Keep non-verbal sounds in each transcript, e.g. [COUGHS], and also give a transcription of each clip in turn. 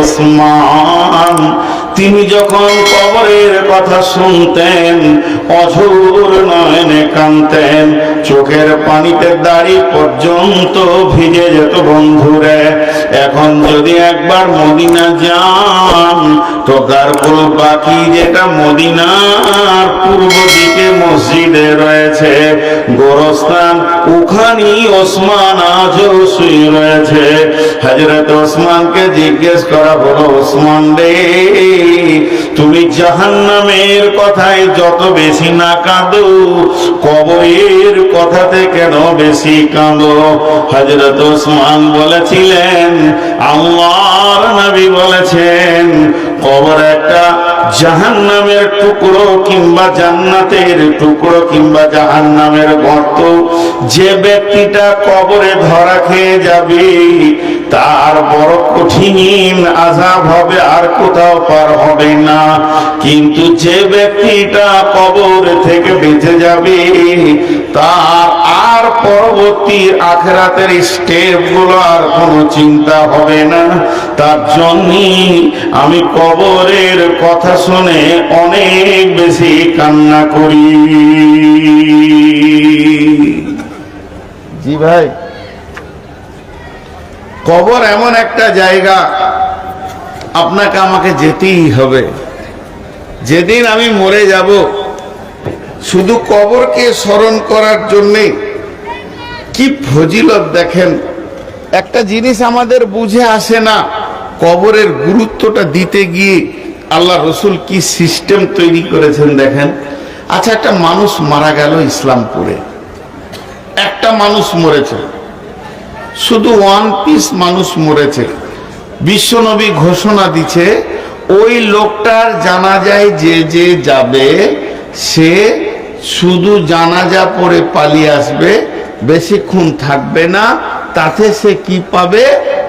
ওসমান, তিনি যখন কবরের কথা শুনতেন, অঝোর নয়নে কানতেন চোখের পানিতে দাড়ি পর্যন্ত ভিজে যেত বন্ধুরে। এখন যদি একবার মদিনা যান, তো গারকুল বাকি যেটা মদিনার পূর্ব দিকে মসজিদে রয়েছে। ওসমান শুয়ে রয়েছে। হজরত ওসমানকে জিজ্ঞেস করা ওসমান রে, তুমি জাহান্নামের কথায় যত বেশি না কাঁদো, কবরের কথাতে কেন বেশি কাঁদো? হজরত ওসমান বলেছিলেন, আল্লাহর নবী বলেছেন, কবর একটা জাহান্নামের টুকরো কিংবা জান্নাতের টুকরো কিংবা জাহান্নামের গর্ত, যে ব্যক্তিটা কবরে ধরা খেয়ে যাবে, তার বড় কঠিন আজাব হবে, আর কোথাও পার হবে না। কিন্তু যে ব্যক্তিটা কবর থেকে বেঁচে যাবে, তার আর পরবর্তী আখেরাতের স্টেপগুলো আর কোনো চিন্তা হবে না। তার জন্যই আমি কবরের কথা শুনে অনেক বেশি কান্না করি। জি ভাই। কবর এমন একটা জায়গা, আপনাকে আমাকে যেতেই হবে। যেদিন আমি মরে যাব, শুধু কবরকে স্মরণ করার জন্যে কি ফজিলত দেখেন? একটা জিনিস আমাদের বুঝে আসে না, কবরের গুরুত্বটা দিতে গিয়ে আল্লাহ রসুল কি সিস্টেম তৈরি করেছেন দেখেন? আচ্ছা একটা মানুষ মারা গেল ইসলামপুরে, একটা মানুষ মরেছে। শুধু ওয়ান পিস মানুষ মরেছে। বিশ্বনবী ঘোষণা দিচ্ছে ওই লোকটার জানাজায় যে যে যাবে, সে শুধু জানাজা পরে পালিয়ে আসবে বেশিক্ষণ থাকবে না, তাতে সে কি পাবে?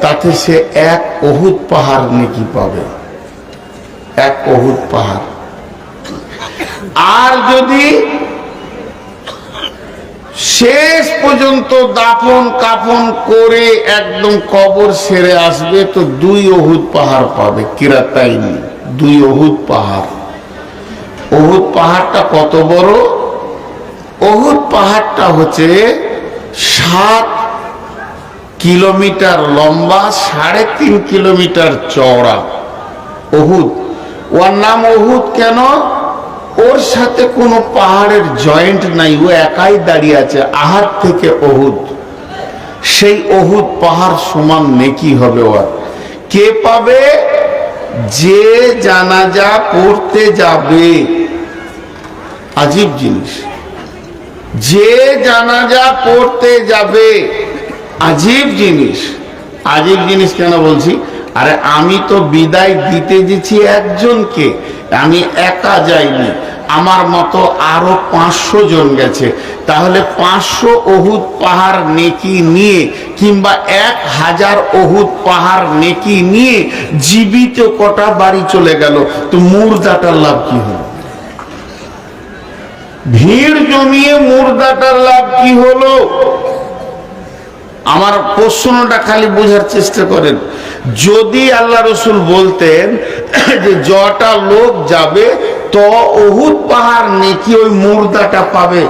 তাতে সে এক অহুত পাহাড় নাকি পাবে। এক অহুত পাহাড়। আর যদি শেষ পর্যন্ত দাফন কাফন করে একদম কবর সেরে আসবে তো দুই অহুদ পাহাড় পাবে, কিরাতাইনি। দুই অহুদ পাহাড়। অহুদ পাহাড়টা কত বড়? অহুদ পাহাড়টা হচ্ছে সাত কিলোমিটার লম্বা, সাড়ে তিন কিলোমিটার চওড়া অহুদ। ওর নাম অহুদ কেন? ওর সাথে কোনো পাহাড়ের জয়েন্ট নাই, ও একাই দাঁড়িয়ে আছে, আহার থেকে অহুদ সেই অহুদ পাহাড় সমান নেকি হবে ওর। কে পাবে? যে জানাজা পড়তে যাবে। আজীব জিনিস। যে জানাজা পড়তে যাবে। আজীব জিনিস। আজীব জিনিস কেন বলছি? আরে আমি তো বিদায় দিতে দিচ্ছি একজনকে। আমি একা যাইনি। আমার মতো আরও পাঁচশো জন গেছে। তাহলে পাঁচশো অহুদ পাহাড় নেকি নিয়ে কিংবা এক হাজার অহুদ পাহাড় নেকি নিয়ে জীবিত কটা বাড়ি চলে গেল, তো মুর্দাটার লাভ কি হলো? ভিড় জমিয়ে মুর্দাটার লাভ কি হলো? আমার প্রশ্নটা খালি বোঝার চেষ্টা করেন। যদি আল্লাহ রসুল বলতেন [COUGHS] যে জটা লোক যাবে, তো অহুদ পাহাড় নেকি ওই মুর্দাটা পাবে।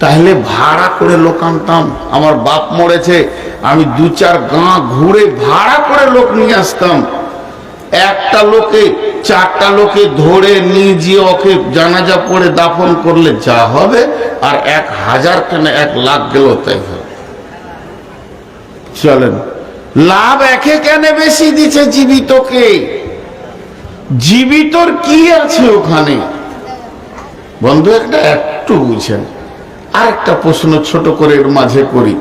তাহলে ভাড়া করে লোক আনতাম। আমার বাপ মরেছে, আমি দু চার গাঁ ঘুরে ভাড়া করে লোক নিয়ে আসতাম। একটা লোকে, চারটা লোকে ধরে নিয়ে গিয়ে ওকে জানাজা পড়ে দাফন করলে যা হবে, আর এক হাজার কেন এক লাখ গেল, তাই হবে। চলেন। লাভ একে কেন বেশি দিচ্ছে জীবিতকে? জীবিতর কি আছে ওখানে? বন্ধু, একটা একটু বুঝেন। আর একটা প্রশ্ন ছোট করে এর মাঝে করি।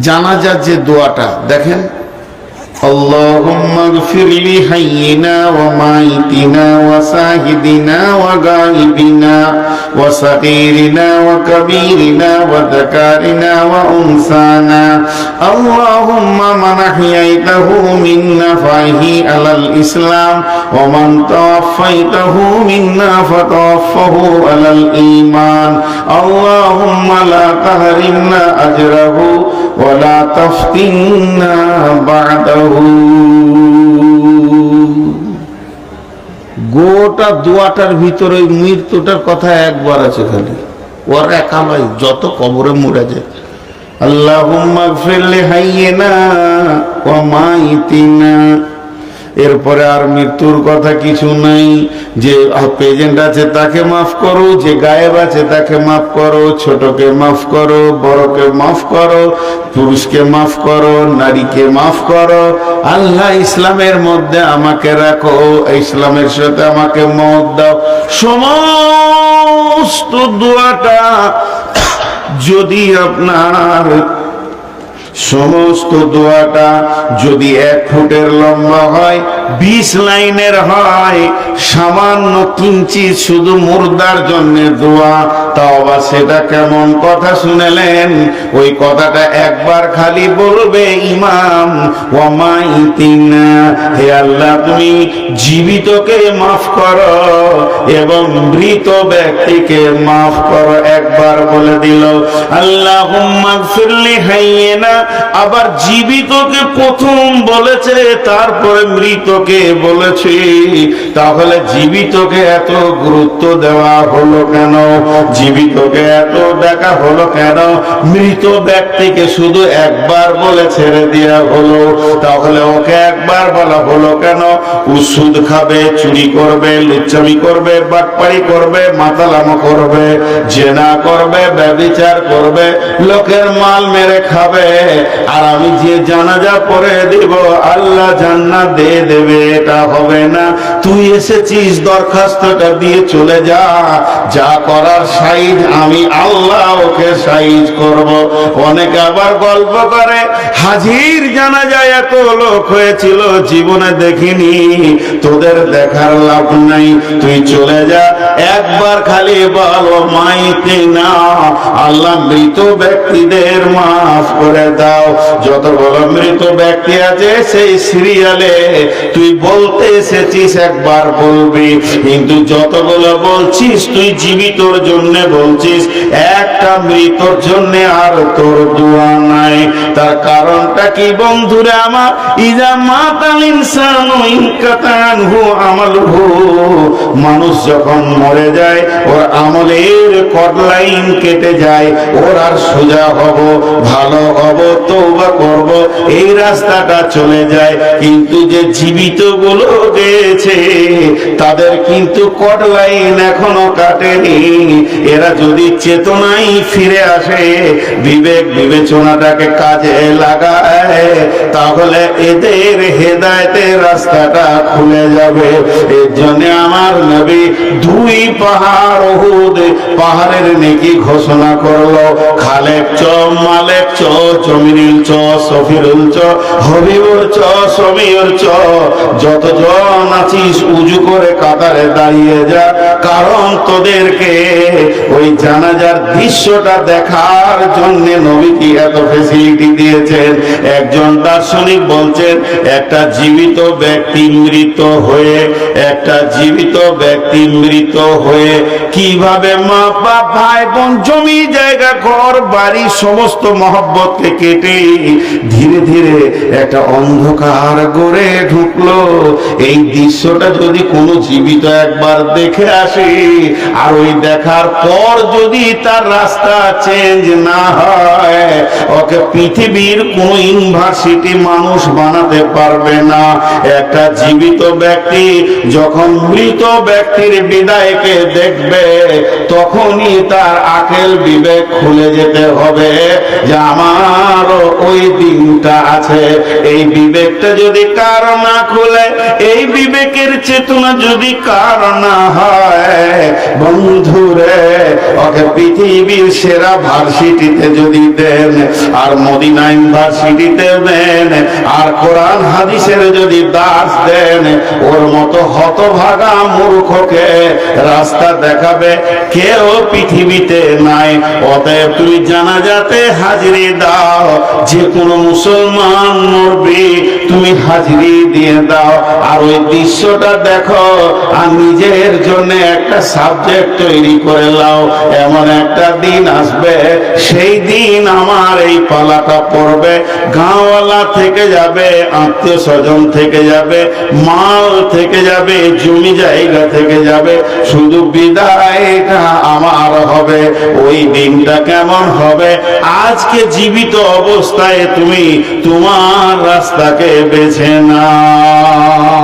জানাজার যে দোয়াটা, দেখেন আল্লাহ اغفر لحينا وميتنا وساهدنا وغائبنا وصغيرنا وكبيرنا وذكارنا وأنثانا. اللهم من أحييته منا فأحيه على الإسلام ومن توفيته منا فتوفه على الإيمان. اللهم لا تهرمنا أجره ولا تفتنا بعده. গোটা দোয়াটার ভিতরে ওই মৃত্যুটার কথা একবার আছে খালি। ওর একালাই যত কবরে মরে যায়। আল্লাহ ফেললে হাইয়ে না ও মাইতিনা। এরপরে আর মৃত্যুর কথা কিছু নাই। যে প্রেজেন্ট আছে তাকে মাফ করো, যে গায়েব আছে তাকে মাফ করো, ছোটকে মাফ করো, বড়কে মাফ করো, পুরুষকে মাফ করো, নারীকে মাফ করো। আল্লাহ ইসলামের মধ্যে আমাকে রাখো, ইসলামের সাথে আমাকে মত দাও। সমস্ত দোয়াটা যদি আপনার সমস্ত দোয়াটা যদি এক ফুটের লম্বা হয়, বিশ লাইনের হয়, সামান্য কিঞ্চিত শুধু মুর্দার জন্য দোয়া। তাও বা সেটা কেমন কথা শুনেলেন? ওই কথাটা একবার খালি বলবে ইমাম। ওয়ামাইতিনা হে আল্লাহ, তুমি জীবিতকে মাফ করো এবং মৃত ব্যক্তিকে মাফ করো। একবার বলে দিল আল্লাহ ফিরলি হাইয়েনা আবার জীবিতকে প্রথম বলেছে, তারপরে মৃতকে বলেছে। তাহলে জীবিতকে এত গুরুত্ব দেওয়া হলো কেন? জীবিতকে এত দেখা হলো কেন? মৃত ব্যক্তিকে শুধু একবার বলে ছেড়ে দেওয়া হলো। তাহলে ওকে একবার বলা হলো কেন? উসুদ খাবে, চুরি করবে, লুচ্চামি করবে, বাটপাড়ি করবে, মাতালামো করবে, জেনা করবে ব্যবিচার করবে, লোকের মাল মেরে খাবে। আর আমি যে জানাজা পরে দেব, আল্লাহ জান্নাত দিয়ে দেবে, এটা হবে না। তুই এসেছিস, দরখাস্তটা দিয়ে চলে যা। যা করার সাইজ আমি আল্লাহ ওকে সাইজ করব। অনেক আবার গল্প করে, হাজির জানা যায় এত লোক হয়েছিল, জীবনে দেখিনি। তোদের দেখার লাভ নাই, তুই চলে যা। একবার খালি বলো, মাইতে না। আল্লাহ মৃত ব্যক্তিদের মাফ করে দাও। যত বড় মৃত ব্যক্তি আছে, সেই সিরিয়ালে তুই বলতে এসেছিস, একবার বলবি। কিন্তু যতগুলো বলছিস, তুই জীবিতর জন্য বলছিস, একটা মৃতর জন্য আর তোর দোয়া নাই। তার কারণটা কি বন্ধুরে আমার? ইজা মাতাল ইনসানু ইনকাতান হু আমালহু। মানুষ যখন মরে যায় ওর আমলের কটলাইন কেটে যায়, ওর আর সোজা হব, ভালো হব তৌবা করব, এই রাস্তাটা চলে যায়। কিন্তু যে জীবিতগুলো গেছে তাদের কিন্তু কটলাইন এখনও কাটেনি। এরা যদি চেতনাই ফিরে আসে, বিবেক বিবেচনাটাকে কাজে লাগায়, তাহলে এদের হেদায়তের রাস্তাটা খুলে যাবে। এর জন্য নবী দুই পাহাড় ওহুদ পাহাড়ের নেকি ঘোষণা করল। খালেক চ, মালেক চ, জমিনুল চ, সফিরুল চ হবিবুর চ সমীর চ। যতজন আছিস উজু করে কাতারে দাঁড়িয়ে যা। কারণ তোদেরকে ওই জানাজার দৃশ্যটা দেখার জন্য নবী কি এত ফেসিলিটি দিয়েছেন? একজন দার্শনিক বলছেন, একটা জীবিত ব্যক্তি মৃত হয়ে, একটা জীবিত ব্যক্তি মৃত হয়ে কীভাবে মা বাপ, ভাই বোন, জমি, জায়গা, ঘর, বাড়ি, সমস্ত মহব্বতকে কেটে ধীরে ধীরে একটা অন্ধকার গড়ে ঢুকলো। এই দৃশ্যটা যদি কোনো জীবিত একবার দেখে আসে, আর ওই দেখার পর যদি তার রাস্তা চেঞ্জ না হয়, ওকে পৃথিবীর কোন ইউনিভার্সিটি মানুষ বানাতে পারবে না। একটা জীবিত ব্যক্তি যখন মৃত ব্যক্তির বিদায়কে দেখবে, তখনই তার আকেল বিবেক খুলে যেতে হবে যে আমারও ওই দিনটা আছে। এই বিবেকটা যদি কার না খুলে, এই বিবেকের চেতনা যদি কার না হয় বন্ধুরে ওকে পৃথিবীর সেরা ভার্সিটিতে যদি দেন, আর মদিনা ইউনিভার্সিটিতে দেন, আর কোরআন হাদিসের যদি দাস দেন, ওর মতো হতভাগা মূর্খকে রাস্তা দেখাবে, কেউ পৃথিবীতে নাই। অতএব তুমি জানা যাতে হাজিরি দাও। যে কোনো মুসলমান মরবে, তুমি হাজিরি দিয়ে দাও। আর ওই দৃশ্যটা দেখো, আর নিজের জন্য একটা সাবজেক্ট তৈরি করে নাও এমন একটা দিন আসবে, সেই দিন আমার এই পালাটা পড়বে। গাঁওয়ালা থেকে যাবে, আত্মীয় স্বজন থেকে যাবে, মাল থেকে যাবে, জমি জায়গা থেকে যাবে। শুধু বিদায়টা আমার হবে। ওই দিনটা কেমন হবে? আজকে জীবিত অবস্থায় তুমি তোমার রাস্তাকে বেছে নাও।